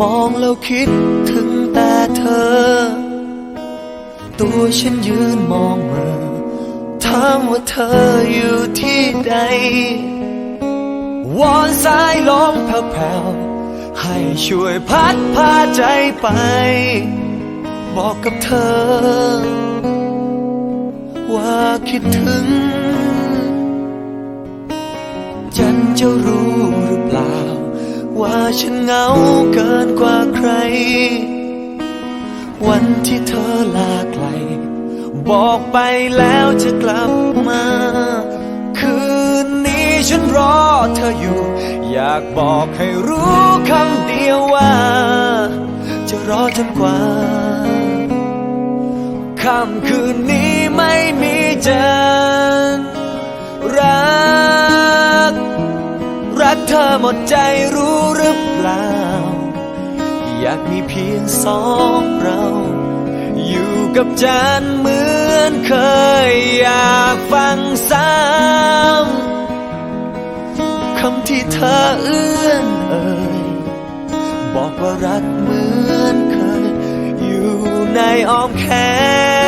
มองแล้วคิดถึงแต่เธอ ตัวฉันยืนมองเมือถามว่าเธออยู่ที่ใด วอนสายลมแผ่วๆ ให้ช่วยพัดพาใจไป บอกกับเธอ ว่าคิดถึง จันจะร ฉันเหงาเกินกว่าใคร วันที่เธอลาไกล บอกไปแล้วจะกลับมา คืนนี้ฉันรอเธออยู่ อยากบอกให้รู้คำเดียวว่า จะรอจนกว่าค่ำคืนนี้ไม่มีจันทร์รัก หมดใจรู้หรือเปล่า อยากมีเพียงสองเรา อยู่กับจันเหมือนเคยอยากฟังซ้ำคำที่เธอเอื้อนเอ่ยบอกว่ารักเหมือนเคย อยู่ในอ้อมแขน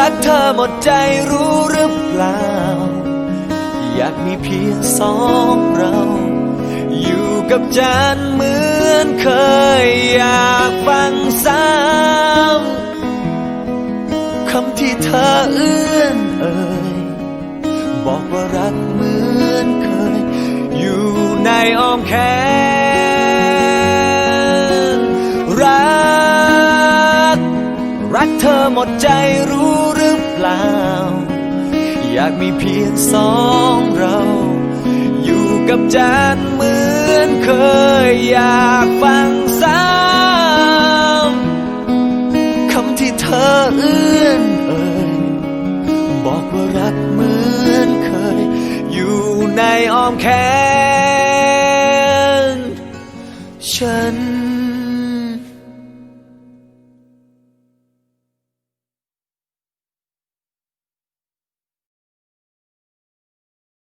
รักเธอหมดใจรู้หรือเปล่า อยากมีเพียงสองเรา อยู่กับจันเหมือนเคยอยากฟังซ้ำคำที่เธอเอื้อนเอ่ยบอกว่ารักเหมือนเคย อยู่ในอ้อมแขนรัก รักเธอหมดใจรู้ ล่า อยากมีเพียงสองเรา อยู่กับจันเหมือนเคยอยากฟังซ้ำคำที่เธอเอื้อนเอ่ยบอกว่ารักเหมือนเคย อยู่ในอ้อมแขน